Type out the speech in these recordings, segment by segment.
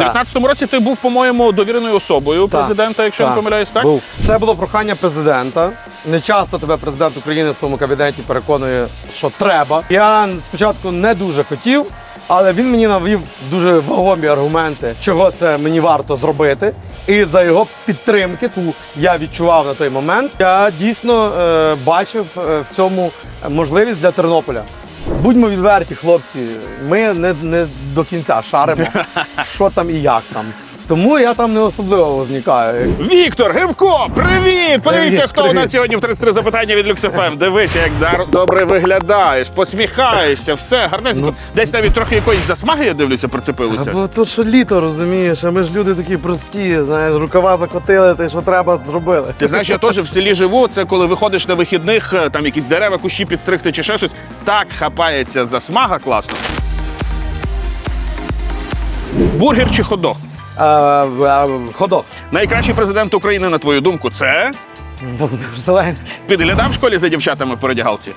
У 19-му році ти був, по-моєму, довіреною особою Так. президента, якщо я не Так, помиляюсь, так? Був. Це було прохання президента. Не часто тебе президент України в своєму кабінеті переконує, що треба. Я спочатку не дуже хотів, але він мені навів дуже вагомі аргументи, чого це мені варто зробити. І за його підтримки, яку я відчував на той момент, я дійсно е, бачив е, в цьому можливість для Тернополя. Будьмо відверті, хлопці, ми не, не до кінця шаримо, що там і як там. Тому я там не особливо возникаю. Віктор Гривко, привіт! Подивіться, Привіт, хто у привіт. нас сьогодні в 33 запитання від LuxFM. Дивися, як дар- добре виглядаєш, посміхаєшся, все гарненько. Ну. Десь навіть трохи якоїсь засмаги, я дивлюся, прицепилися. Бо то, що літо, розумієш, а ми ж люди такі прості, знаєш, рукава закотили, те, що треба, зробили. Ти знаєш, я теж в селі живу. Це коли виходиш на вихідних, е, там якісь дерева, кущі підстригти чи ще щось. Так хапається засмага класно. Бургер чи ходох? Ходок. Найкращий президент України, на твою думку, це Володимир Зеленський. підглядав в школі за дівчатами в передягалці.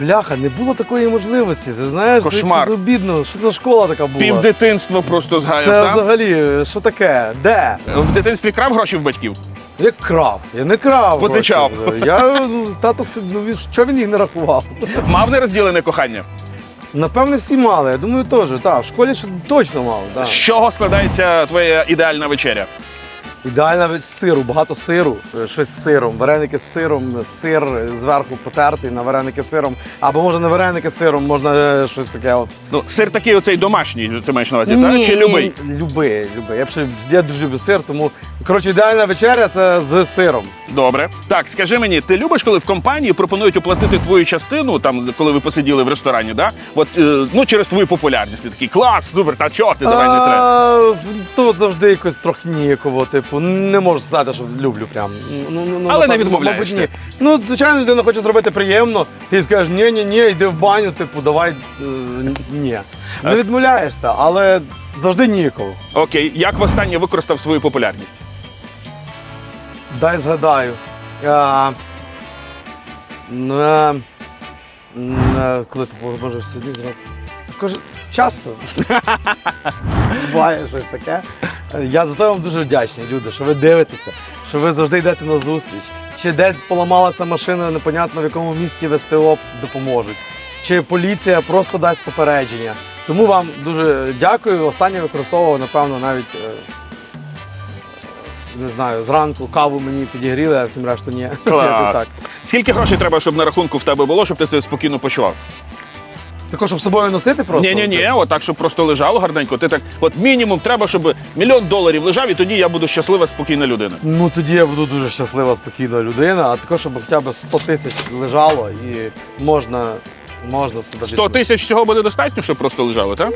Бляха, не було такої можливості. Ти знаєш, Кошмар. це обідно. Що за школа така була? Пів дитинства просто згаяв. Це там. взагалі, що таке? Де? В дитинстві крав гроші в батьків. Як крав? Я не крав. Позичав. гроші. Я ну, тато ну, він- що він їх не рахував? Мав нерозділене кохання. Напевне, всі мали. Я думаю, теж. Так, в школі точно мало. Так. З чого складається твоя ідеальна вечеря? Ідеально від сиру, багато сиру, е, щось з сиром, вареники з сиром, сир зверху потертий на вареники з сиром. Або може не вареники з сиром, можна е, щось таке. От. Ну, сир такий оцей домашній, ти маєш на увазі, так? Чи любий? Любий, любий. Я, ще- я дуже люблю сир, тому коротше, ідеальна вечеря це з сиром. Добре. Так, скажи мені, ти любиш, коли в компанії пропонують оплатити твою частину, там, коли ви посиділи в ресторані, да? От, е, ну, через твою популярність. Ти такий клас, супер, та чого ти, давай не треба. То завжди якось трохи ніяково. Типу, не можу сказати, що люблю прям. Ну, ну, ну, Але не відмовляєшся. мабуть, ні. Ну, звичайно, людина хоче зробити приємно. Ти скажеш, ні, ні, ні, йди в баню, типу, давай. е, Ні. Не відмовляєшся, але завжди ніяково. Окей, як востаннє використав свою популярність? Дай згадаю. А, ну, е, е, коли ти можеш сьогодні зробити? Також часто. Буває щось таке. Я за це вам дуже вдячний, люди, що ви дивитеся, що ви завжди йдете на зустріч. Чи десь поламалася машина, непонятно в якому місті ВСТО допоможуть. Чи поліція просто дасть попередження. Тому вам дуже дякую. Останнє використовував, напевно, навіть. е, не знаю, зранку каву мені підігріли, а всім решту ні. Клас. Якось так. Скільки грошей треба, щоб на рахунку в тебе було, щоб ти себе спокійно почував? Також, щоб собою носити просто. Ні, ні, ні, отак, щоб просто лежало гарненько. Ти так, от мінімум треба, щоб мільйон доларів лежав, і тоді я буду щаслива, спокійна людина. Ну тоді я буду дуже щаслива, спокійна людина, а також, щоб хоча б 100 тисяч лежало і можна, можна себе 100 тисяч цього буде достатньо, щоб просто лежало, так?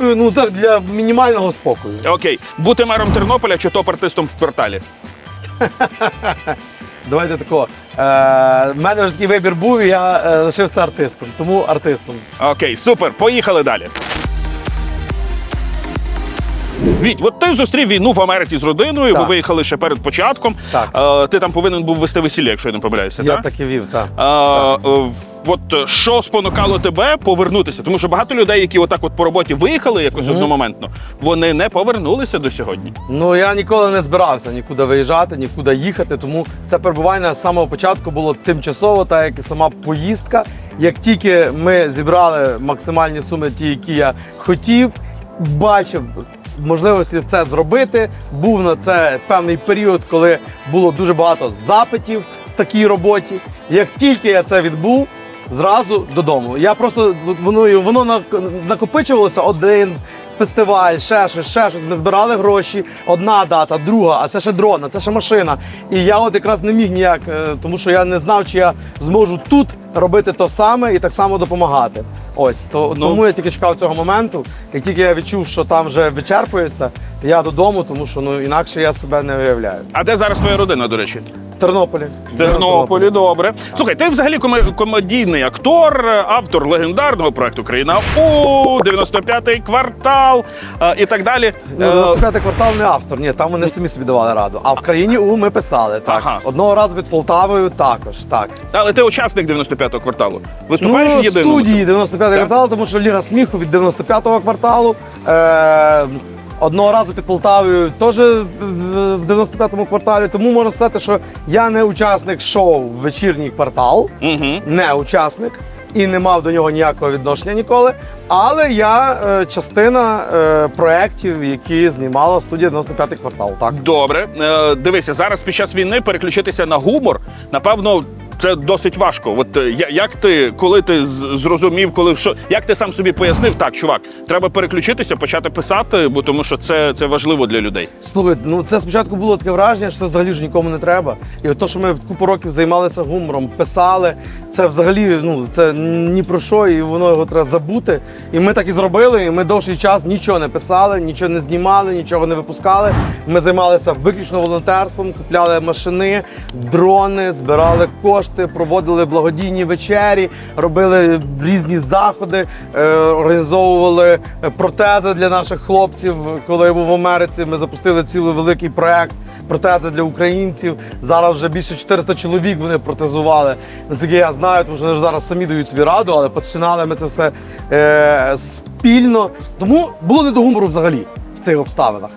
Ну так, для мінімального спокою. Окей, бути мером Тернополя чи топ-артистом в порталі? Давайте тако. Е, в мене вже такий вибір був, і я е, лишився артистом, тому артистом. Окей, супер, поїхали далі. Віть, от ти зустрів війну в Америці з родиною, ви Так. виїхали ще перед початком. Так. Е, ти там повинен був вести весілля, якщо я не помиляюся, Я так? так і вів, так. Е, е, от е, що спонукало тебе повернутися? Тому що багато людей, які отак от по роботі виїхали якось одномоментно, вони не повернулися до сьогодні. Ну я ніколи не збирався нікуди виїжджати, нікуди їхати. Тому це перебування з самого початку було тимчасово, так як і сама поїздка. Як тільки ми зібрали максимальні суми, ті, які я хотів, бачив можливості це зробити. Був на це певний період, коли було дуже багато запитів в такій роботі. Як тільки я це відбув, зразу додому. Я просто воно воно нак- накопичувалося один фестиваль, ще щось, ще щось. Ми збирали гроші, одна дата, друга, а це ще дрон, а це ще машина. І я от якраз не міг ніяк, е, тому що я не знав, чи я зможу тут робити то саме і так само допомагати. Ось то Ну, тому я тільки чекав цього моменту. Як тільки я відчув, що там вже вичерпується, я додому, тому що ну інакше я себе не уявляю. А де зараз твоя родина, до речі? Тернополі. В Тернополі, добре. Слухай, ти взагалі коме- комедійний актор, автор легендарного проекту Країна у 95-й квартал е, і так далі. Ну, Е, 95 квартал не автор, ні, там вони самі собі давали раду. А в країні У ми писали так. Ага. Одного разу під Полтавою також. Так. Але ти учасник 95-го кварталу. Виступаєш ну, в студії 95 Так. квартал, тому що Ліга сміху від 95-го кварталу. Е- Одного разу під Полтавою теж в в 95-му кварталі. Тому можна сказати, що я не учасник шоу Вечірній квартал, Угу. не учасник і не мав до нього ніякого відношення ніколи. Але я е, частина е, проєктів, які знімала студія 95-й квартал. Так. Добре, е, дивися, зараз під час війни переключитися на гумор, напевно. Це досить важко. От е, як ти, коли ти зрозумів, коли що, як ти сам собі пояснив, так, чувак, треба переключитися, почати писати, бо тому що це, це важливо для людей. Слухай, ну це спочатку було таке враження, що це взагалі ж нікому не треба. І от то, що ми купу років займалися гумором, писали, це взагалі ну це ні про що, і воно його треба забути. І ми так і зробили. І ми довший час нічого не писали, нічого не знімали, нічого не випускали. Ми займалися виключно волонтерством, купляли машини, дрони, збирали кошти, проводили благодійні вечері, робили різні заходи, е, організовували протези для наших хлопців. Коли я був в Америці, ми запустили цілий великий проект протези для українців. Зараз вже більше 400 чоловік вони протезували. Наскільки я знаю, тому що вони зараз самі дають собі раду, але починали ми це все е, спільно. Тому було не до гумору взагалі в цих обставинах.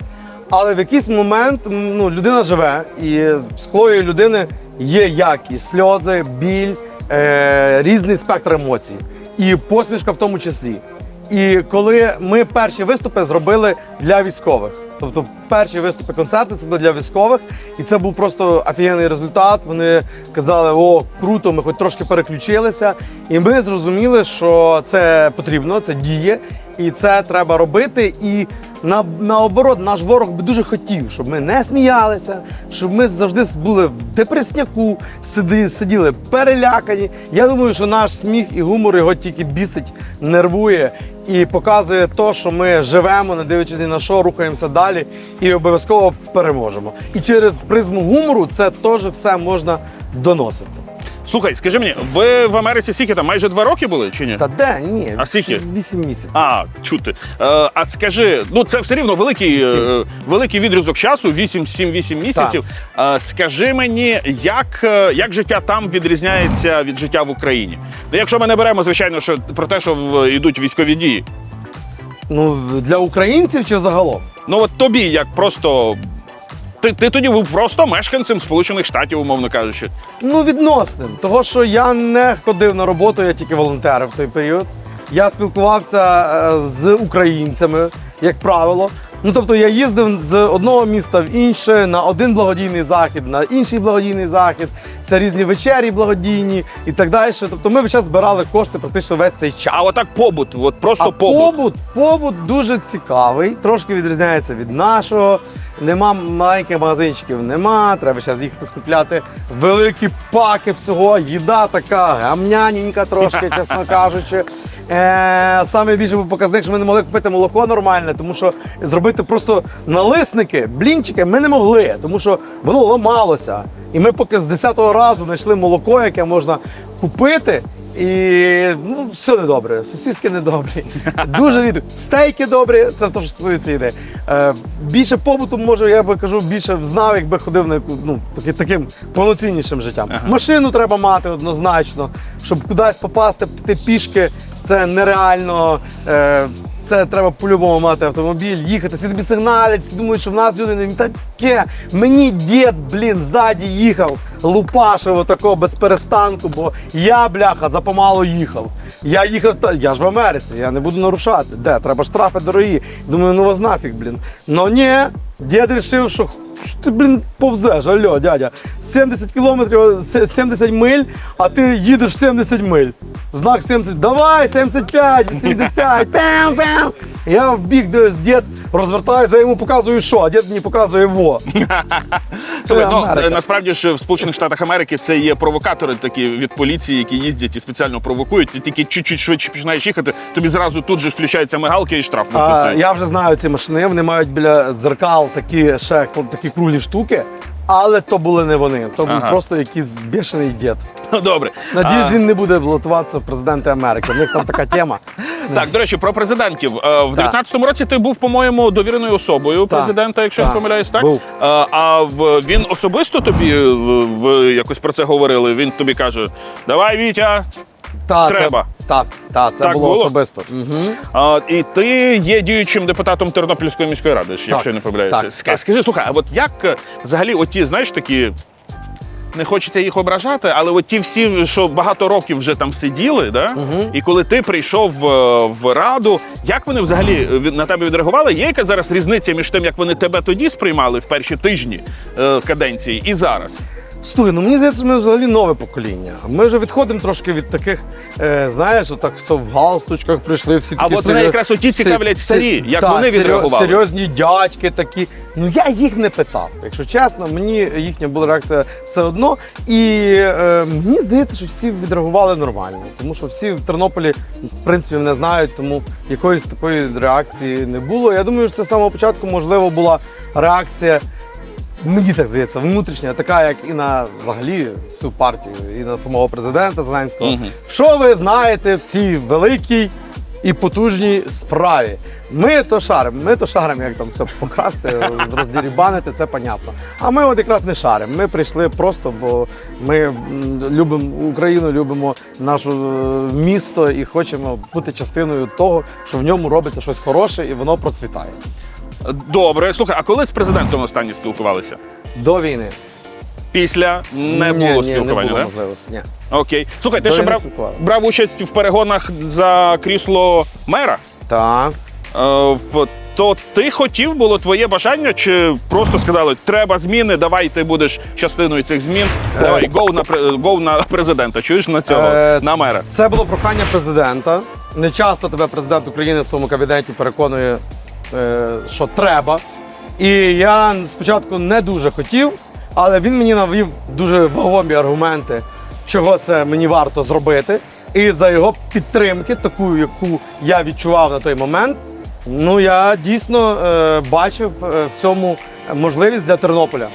Але в якийсь момент ну, людина живе, і склою людини є як і сльози, біль, е, різний спектр емоцій, і посмішка в тому числі. І коли ми перші виступи зробили для військових, тобто перші виступи концерти це були для військових, і це був просто офігенний результат. Вони казали, о, круто, ми хоч трошки переключилися. І ми зрозуміли, що це потрібно, це діє, і це треба робити. І на, наоборот, наш ворог би дуже хотів, щоб ми не сміялися, щоб ми завжди були в депресняку, сиди, сиділи перелякані. Я думаю, що наш сміх і гумор його тільки бісить, нервує і показує то, що ми живемо, не дивлячись ні на що, рухаємося далі і обов'язково переможемо. І через призму гумору це теж все можна доносити. Слухай, скажи мені, ви в Америці скільки там майже два роки були чи ні? Та де? Ні, А скільки? Вісім місяців. А, чути. Е, а скажи, ну це все рівно великий, е, великий відрізок часу, 8-7-8 місяців. Е, скажи мені, як, е, як життя там відрізняється від життя в Україні? Ну, якщо ми не беремо, звичайно, що про те, що в- йдуть військові дії. Ну для українців чи загалом? Ну от тобі, як просто. Ти, ти тоді був просто мешканцем Сполучених Штатів, умовно кажучи. Ну, відносним. Того, що я не ходив на роботу, я тільки волонтерив в той період. Я спілкувався е, з українцями, як правило. Ну, тобто я їздив з одного міста в інше на один благодійний захід, на інший благодійний захід. Це різні вечері благодійні і так далі. Тобто ми час збирали кошти практично весь цей час. А отак побут, от просто А побут. побут, побут дуже цікавий, трошки відрізняється від нашого. Нема маленьких магазинчиків, нема. Треба зараз їхати скупляти великі паки всього. Їда така гамняненька трошки, чесно кажучи. Е, саме більше був показник, що ми не могли купити молоко нормальне, тому що зробити просто налисники, блінчики ми не могли, тому що воно ламалося. І ми поки з 10-го разу знайшли молоко, яке можна купити. І ну, все недобре, сосиски недобрі. Дуже рідко. Стейки добрі, це те, що стосується ідеї. Е, більше побуту, може, я би кажу, більше знав, якби ходив на ну, таки, таким повноціннішим життям. Машину треба мати однозначно, щоб кудись попасти, ти пішки, це нереально. Е, це треба по-любому мати автомобіль, їхати, всі тобі сигналять, всі думають, що в нас люди не таке. Мені дід, блін, ззаді їхав, лупашив отако без перестанку, бо я, бляха, запомало їхав. Я їхав, та- я ж в Америці, я не буду нарушати. Де? Треба штрафи дорогі. Думаю, ну вас нафіг, блін. Ну ні, дід вирішив, що що ти, блін, повзеш, алло, дядя. 70 кілометрів, 70 миль, а ти їдеш 70 миль. Знак 70, давай, 75, 80, пям, пям. Я в бік дід розвертаюся, я йому показую, що, а дід мені показує во. Слухай, ну, насправді ж в Сполучених Штатах Америки це є провокатори такі від поліції, які їздять і спеціально провокують. Ти тільки чуть-чуть швидше починаєш їхати, тобі зразу тут же включаються мигалки і штраф А, виписують. я вже знаю ці машини, вони мають біля дзеркал такі ще такі круглі штуки, але то були не вони, то був Ага. просто якийсь бешений дід. Ну, Добре. Надіюсь, А, він не буде балотуватися в президенти Америки. У них там така тема. Так, до речі, про президентів. Е, В 19-му році ти був, по-моєму, довіреною особою Так. президента, якщо я не Так. помиляюсь, так? Був. Е, А в він особисто тобі е, в якось про це говорили. Він тобі каже: Давай, Вітя, Та, Треба. Це, так, та, це Так було, було? особисто. Угу. А, і ти є діючим депутатом Тернопільської міської ради, якщо я не помиляюся. так, Ска- так. Скажи, слухай, а от як е, взагалі оті, знаєш, такі. Не хочеться їх ображати, але от ті всі, що багато років вже там сиділи, да? і коли ти прийшов е, в раду, як вони взагалі е, від- на тебе відреагували? Є яка зараз різниця між тим, як вони тебе тоді сприймали в перші тижні е, каденції і зараз? Слухай, ну мені здається, ми взагалі нове покоління. Ми вже відходимо трошки від таких, е, знаєш, отак все в галстучках прийшли всі А такі от мене серйоз- якраз оті цікавлять старі, як та, вони серйоз- відреагували. Серйозні дядьки такі. Ну я їх не питав. Якщо чесно, мені їхня була реакція все одно. І е, мені здається, що всі відреагували нормально. Тому що всі в Тернополі, в принципі, мене знають, тому якоїсь такої реакції не було. Я думаю, що це з самого початку можливо була реакція. Мені так здається, внутрішня, така, як і на взагалі всю партію, і на самого президента Зеленського. Мгм. Що ви знаєте в цій великій і потужній справі? Ми то шаримо, ми то шаримо, як там все покрасти, роздірібанити, це понятно. А ми от якраз не шаримо. Ми прийшли просто, бо ми м, любимо Україну, любимо наше місто і хочемо бути частиною того, що в ньому робиться щось хороше і воно процвітає. Добре, слухай, а коли з президентом останні спілкувалися? До війни. Після не Ні, було ні, спілкування, не було можливості. Ні. Окей. Слухай, ти До ще війни брав, спілкувалися. брав участь в перегонах за крісло мера. Так. Е, в- то ти хотів було твоє бажання, чи просто сказали, треба зміни, давай ти будеш частиною цих змін. Давай, гоу на пре- гоу на президента. Чуєш на цього Е, на мера? Це було прохання президента. Не часто тебе президент України в своєму кабінеті переконує, е, що треба. І я спочатку не дуже хотів, але він мені навів дуже вагомі аргументи, чого це мені варто зробити. І за його підтримки, таку, яку я відчував на той момент, ну я дійсно е, бачив е, в цьому можливість для Тернополя.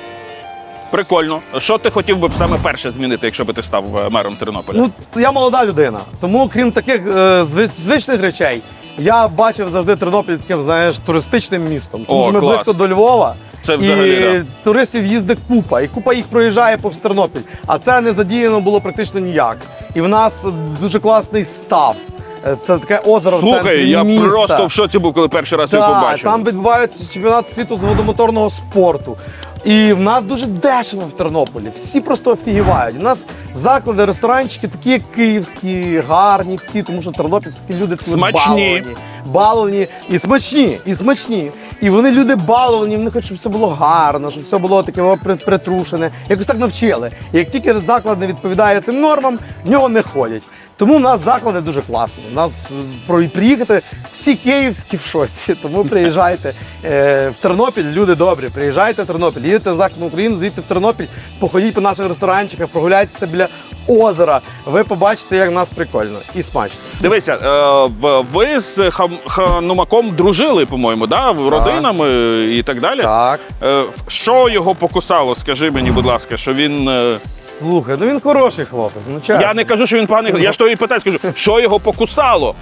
Прикольно. Що ти хотів би б саме перше змінити, якщо би ти став е, мером Тернополя? Ну, я молода людина, тому крім таких е, звичних речей, я бачив завжди Тернопіль таким, знаєш, туристичним містом. Тому О, що ми клас. близько до Львова. Це взагалі, і да. туристів їздить купа, і купа їх проїжджає повз Тернопіль. А це не задіяно було практично ніяк. І в нас дуже класний став. Е, Це таке озеро в центрі Слухай, я міста. просто в шоці був, коли перший раз його Так, побачив. там відбуваються чемпіонат світу з водомоторного спорту. І в нас дуже дешево в Тернополі. Всі просто офігівають. У нас заклади, ресторанчики такі, як київські, гарні всі, тому що тернопільські люди такі Смачні. баловані. Баловані і смачні, і смачні. І вони люди баловані, вони хочуть, щоб все було гарно, щоб все було таке притрушене. Якось так навчили. І як тільки заклад не відповідає цим нормам, в нього не ходять. Тому в нас заклади дуже класні. У нас е, приїхати всі київські в шоці. Тому приїжджайте е, в Тернопіль, люди добрі. Приїжджайте в Тернопіль, їдете в Західну Україну, з'їдьте в Тернопіль, походіть по наших ресторанчиках, прогуляйтеся біля озера. Ви побачите, як в нас прикольно і смачно. Дивися, е, ви з Ханумаком дружили, по-моєму, да? родинами і так далі. Так. Що його покусало? Скажи мені, будь ласка, що він. Е, Слухай, ну він хороший хлопець. Ну чесно. Я не кажу, що він поганий. Я ж тобі і питаю, скажу, що його покусало?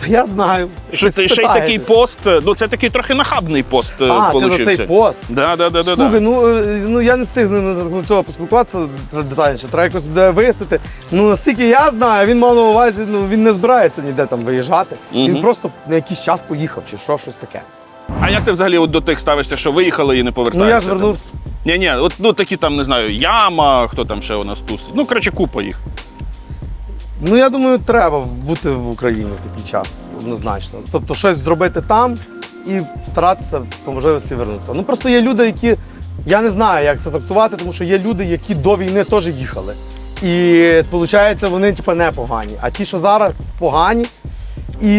Та я знаю. Що ти ще й такий пост. е, Ну це такий трохи нахабний пост е, А, ти за цей пост. Да, да, да, да, Слухай, ну, е, ну я не встиг з на цього поспілкуватися детальніше. Треба якось буде вияснити. Ну наскільки я знаю, він мав на увазі, ну він не збирається ніде там виїжджати. Він просто на якийсь час поїхав чи що, щось таке. А як ти взагалі от до тих ставишся, що виїхали і не Ну я ж вернувся. Ні, ні, от ну такі там не знаю, яма, хто там ще у нас тусить. Ну коротше, купа їх. Ну я думаю, треба бути в Україні в такий час, однозначно. Тобто щось зробити там і старатися по можливості вернутися. Ну просто є люди, які я не знаю, як це трактувати, тому що є люди, які до війни теж їхали. І виходить, вони типу, не погані. А ті, що зараз погані. І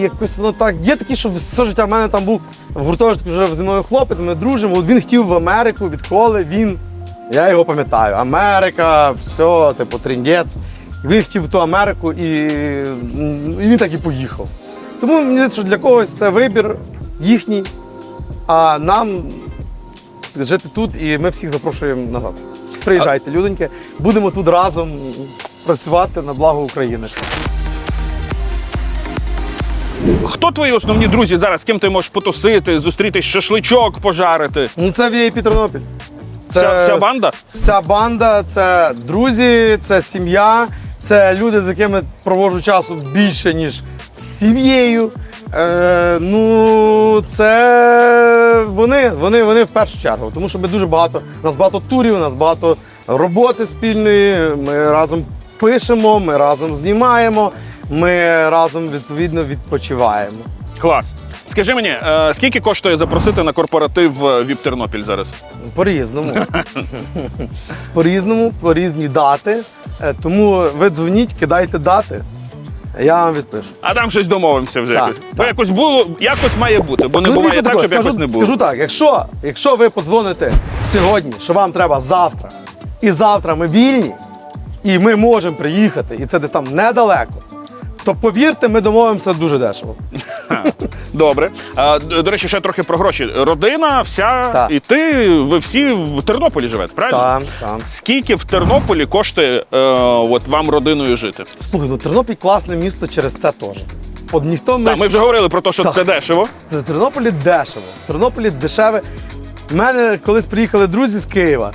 якось воно так. Є такі, що все життя в мене там був в гуртожитку вже зі мною хлопець, ми дружимо. От він хотів в Америку, відколи він. Я його пам'ятаю. Америка, все, типу, тріндець. Він хотів в ту Америку і, і він так і поїхав. Тому мені здається, що для когось це вибір їхній, а нам жити тут, і ми всіх запрошуємо назад. Приїжджайте, людоньки, будемо тут разом працювати на благо України. Хто твої основні друзі зараз? З ким ти можеш потусити, зустрітись, шашличок пожарити? Ну це VIP Тернопіль. Це Вся, вся банда? Вся банда це друзі, це сім'я, Це люди, з якими проводжу часу більше, ніж з сім'єю. Е, ну, це вони, вони, вони в першу чергу. Тому що ми дуже багато, у нас багато турів, у нас багато роботи спільної. Ми разом пишемо, ми разом знімаємо, ми разом відповідно відпочиваємо. Клас. Скажи мені, е, скільки коштує запросити на корпоратив в ВІП Тернопіль зараз? По-різному. По-різному, по різні дати. Е, Тому ви дзвоніть, кидайте дати. Я вам відпишу. А там щось домовимося вже. Так, якось. Бо так. якось було, якось має бути, бо не Ну, буває дивіться так, таке, щоб якось скажу, не було. Скажу так, якщо, якщо ви подзвоните сьогодні, що вам треба завтра, і завтра ми вільні, і ми можемо приїхати, і це десь там недалеко, то повірте, ми домовимося дуже дешево. Добре. А, до речі, ще трохи про гроші. Родина, вся, Так. і ти, ви всі в Тернополі живете, правильно? Там, там. Скільки в Тернополі коштує е, от вам родиною жити? Слухай, ну Тернопіль класне місто через це теж. От ніхто ми Так, ми вже говорили про те, що Так. це дешево. В Тернополі дешево. В Тернополі дешеве. У мене колись приїхали друзі з Києва.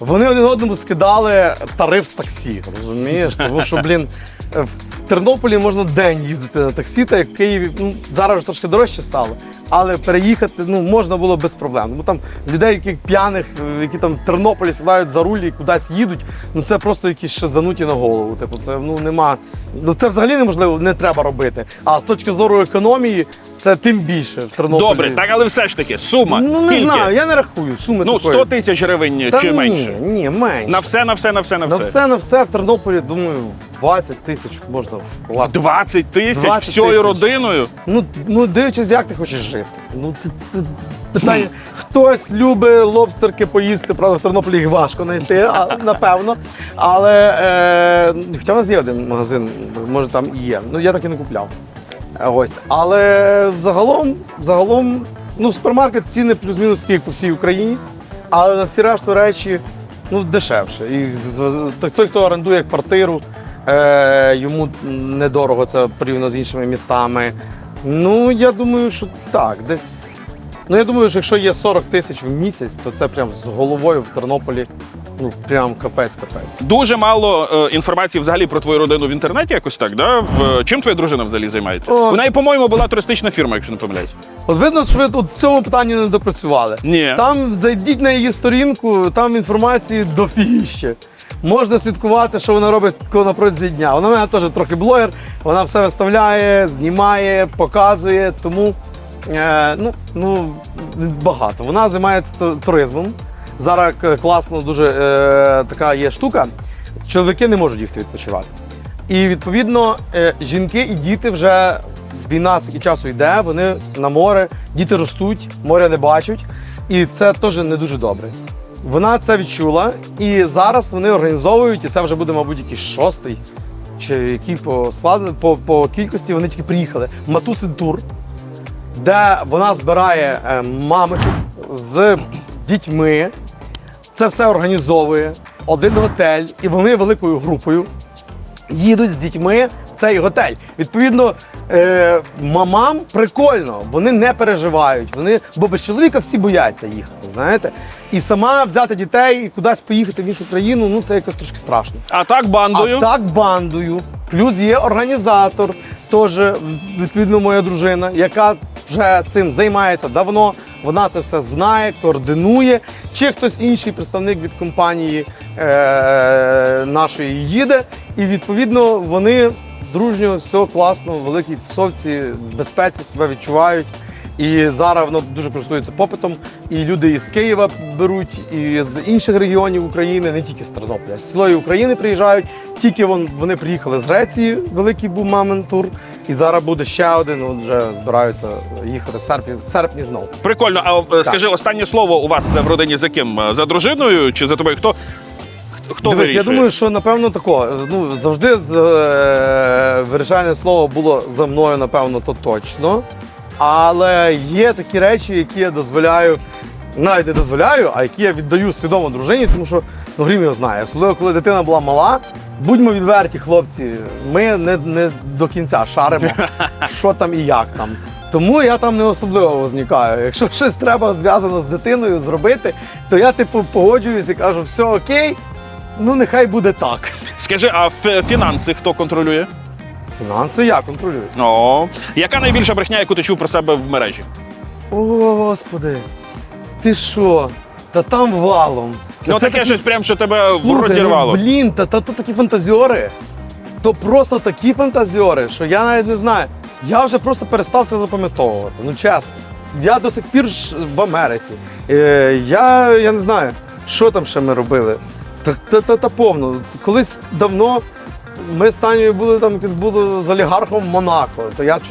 Вони один одному скидали тариф з таксі. Розумієш? Тому що, блін, в Тернополі можна день їздити на таксі, та як в Києві ну, зараз трошки дорожче стало. Але переїхати ну, можна було без проблем. Бо там людей, яких п'яних, е, які там в Тернополі сідають за руль і кудись їдуть, ну це просто якісь ще зануті на голову. Типу, це ну нема. Ну це взагалі неможливо, не треба робити. А з точки зору економії, це тим більше в Тернополі. Добре, так, але все ж таки, сума. Ну скільки? не знаю, я не рахую суми Ну, такої. 100 тисяч гривень Та чи ні, менше. Ні, менше. На все, на все, на все, на На все. все, на все в Тернополі, думаю, 20 тисяч можна вкласти. 20 тисяч 20 всією тисяч. родиною. Ну, ну дивлячись, як ти хочеш жити. Ну, це, це питання. Хтось любить лобстерки поїсти, правда, в Тернополі їх важко знайти, а, напевно. Але е, хоча в нас є один магазин, може там і є. Ну я так і не купляв. Ось. Але загалом, загалом, ну, супермаркет ціни плюс-мінус як по всій Україні. Але на всі решту речі ну, дешевше. І той, хто орендує квартиру, е, йому недорого це порівняно з іншими містами. Ну, я думаю, що так, десь. Ну, я думаю, що якщо є 40 тисяч в місяць, то це прям з головою в Тернополі. Ну, прям капець-капець. Дуже мало е, інформації взагалі про твою родину в інтернеті, якось так, да? В, чим твоя дружина взагалі займається? О. У неї, по-моєму, була туристична фірма, якщо не помиляюсь. От видно, що ви тут в цьому питанні не допрацювали. Ні. Там зайдіть на її сторінку, там інформації дофігіще. Можна слідкувати, що вона робить на протязі дня. Вона в мене теж трохи блогер, вона все виставляє, знімає, показує, тому е, ну, ну, багато. Вона займається туризмом. Зараз класно дуже е, така є штука. Чоловіки не можуть їхати відпочивати. І відповідно е, жінки і діти вже війна скільки часу йде, вони на море, діти ростуть, моря не бачать, і це теж не дуже добре. Вона це відчула, і зараз вони організовують, і це вже буде, мабуть, якийсь шостий, чи який по складу, по, по кількості вони тільки приїхали. Матусин тур, де вона збирає е, мамочок з дітьми. Це все організовує один готель, і вони великою групою їдуть з дітьми в цей готель. Відповідно, е, мамам прикольно, вони не переживають. Вони, бо без чоловіка всі бояться їхати, знаєте. І сама взяти дітей і кудись поїхати в іншу країну, ну це якось трошки страшно. А так бандою. А так бандою. Плюс є організатор, теж відповідно моя дружина, яка вже цим займається давно. Вона це все знає, координує. Чи хтось інший представник від компанії е- нашої їде. І відповідно вони дружньо, все класно, в великій тусовці, в безпеці себе відчувають. І зараз воно дуже користується попитом. І люди із Києва беруть, і з інших регіонів України, не тільки з Тернополя, з цілої України приїжджають. Тільки вон, вони приїхали з Греції, великий був мамин тур. І зараз буде ще один. От вже збираються їхати в серпні, в серпні знову. Прикольно. А е, скажи, останнє слово у вас в родині за ким? За дружиною чи за тобою? Хто, хто Дивись, вирішує? я думаю, що напевно тако. Ну завжди з, е, вирішальне слово було за мною, напевно, то точно. Але є такі речі, які я дозволяю, навіть не дозволяю, а які я віддаю свідомо дружині, тому що ну грім його знає. Особливо, коли дитина була мала. Будьмо відверті, хлопці, ми не, не до кінця шаримо, що там і як там. Тому я там не особливо возникаю. Якщо щось треба зв'язано з дитиною зробити, то я типу погоджуюсь і кажу, все окей, Ну, нехай буде так. Скажи, а фінанси хто контролює? Фінанси я контролюю. О, яка найбільша брехня, яку ти чув про себе в мережі? О, господи. Ти що? Та там валом. Ну це таке такі- щось прям, що тебе Слухай, розірвало. Ну, блін, та, та то такі фантазіори. То просто такі фантазіори, що я навіть не знаю. Я вже просто перестав це запам'ятовувати. Ну чесно. Я до сих пір ж в Америці. Е, я, я не знаю, що там ще ми робили. Та, та, та, та повно. Колись давно ми з Танією були там якось з олігархом Монако. То я чуть-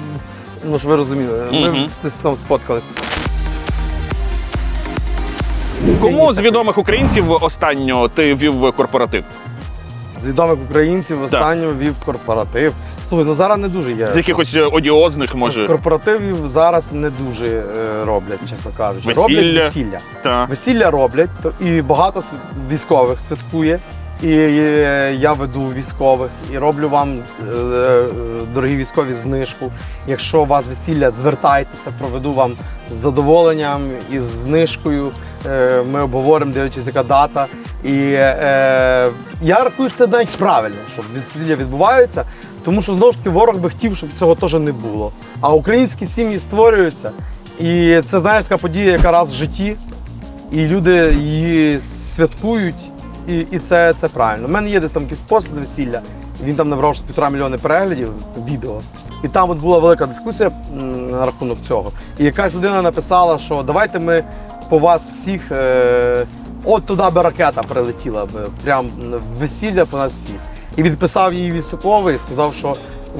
ну ж ви розуміли, ми Мгм. десь там сфоткались. Кому з відомих українців останнього ти вів корпоратив? З відомих українців останньо вів корпоратив. Слухай, ну зараз не дуже є. З якихось е, одіозних, може? Корпоративів зараз не дуже е, роблять, чесно кажучи. Весілля. Роблять весілля. Та. Весілля роблять, то і багато військових святкує. І я веду військових і роблю вам, е, е, дорогі військові, знижку. Якщо у вас весілля, звертайтеся, проведу вам з задоволенням і з знижкою. Е, Ми обговоримо, дивлячись, яка дата. І е, я рахую, що це навіть правильно, що весілля відбуваються, тому що знову ж таки ворог би хотів, щоб цього теж не було. А українські сім'ї створюються. І це знаєш така подія, яка раз в житті, і люди її святкують, і, і це, це правильно. У мене є десь там якийсь пост з весілля, він там набрав щось півтора мільйони переглядів, відео. І там от була велика дискусія на рахунок цього. І якась людина написала, що давайте ми по вас всіх. Е, от туди би ракета прилетіла би, прям в весілля по нас всіх. І відписав її військовий і сказав, що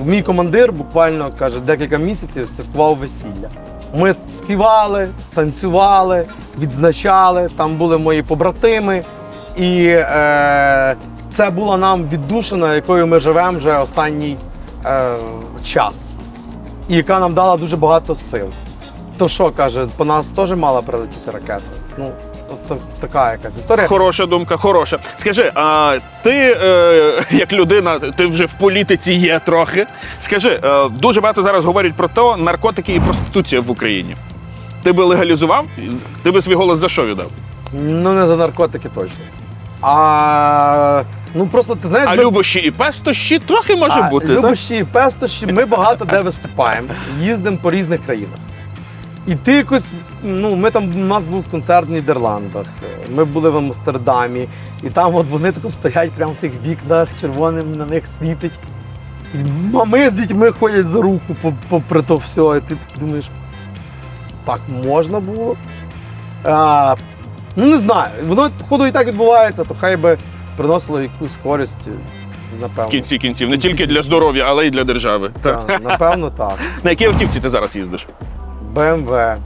мій командир буквально каже, декілька місяців святкував весілля. Ми співали, танцювали, відзначали. Там були мої побратими. І е, це була нам віддушина, якою ми живемо вже останній е, час, і яка нам дала дуже багато сил. То що каже, по нас теж мала прилетіти ракета. Ну, от така якась історія. Хороша думка, хороша. Скажи, а ти е, як людина, ти вже в політиці є трохи. Скажи, е, дуже багато зараз говорять про те, наркотики і проституція в Україні. Ти би легалізував? Ти би свій голос за що віддав? Ну не за наркотики точно. А ну просто ти знаєш, А ми- любощі і пестощі трохи може А, бути. так? Любощі і пестощі, ми багато де виступаємо, їздимо по різних країнах. І ти якось, ну, ми там, у нас був концерт в Нідерландах, ми були в Амстердамі, і там от вони тако стоять прямо в тих вікнах, червоним на них світить. І мами з дітьми ходять за руку попри то все, і ти думаєш, так можна було? А, ну не знаю, воно походу і так відбувається, то хай би приносило якусь користь, напевно. В кінці кінців, не кінці тільки для здоров'я, але й для держави. Так. Так, напевно, так. На якій автівці ти зараз їздиш? BMW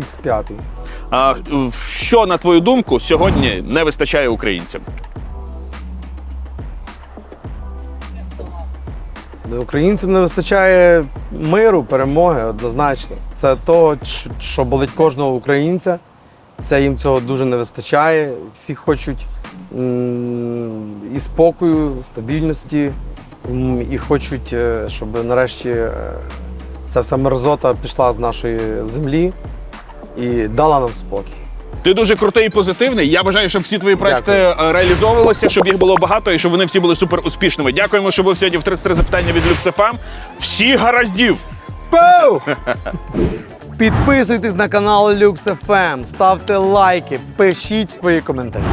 X5. А що, на твою думку, сьогодні не вистачає українцям? Українцям не вистачає миру, перемоги, однозначно. Це то, що болить кожного українця. Це їм цього дуже не вистачає. Всі хочуть і спокою, стабільності, і хочуть, е, щоб нарешті е, ця вся мерзота пішла з нашої землі і дала нам спокій. Ти дуже крутий і позитивний. Я бажаю, щоб всі твої проекти е, реалізовувалися, щоб їх було багато і щоб вони всі були супер успішними. Дякуємо, що був сьогодні в 33 запитання від LuxFM. Всі гараздів! Пау! Підписуйтесь на канал LuxFM, ставте лайки, пишіть свої коментарі.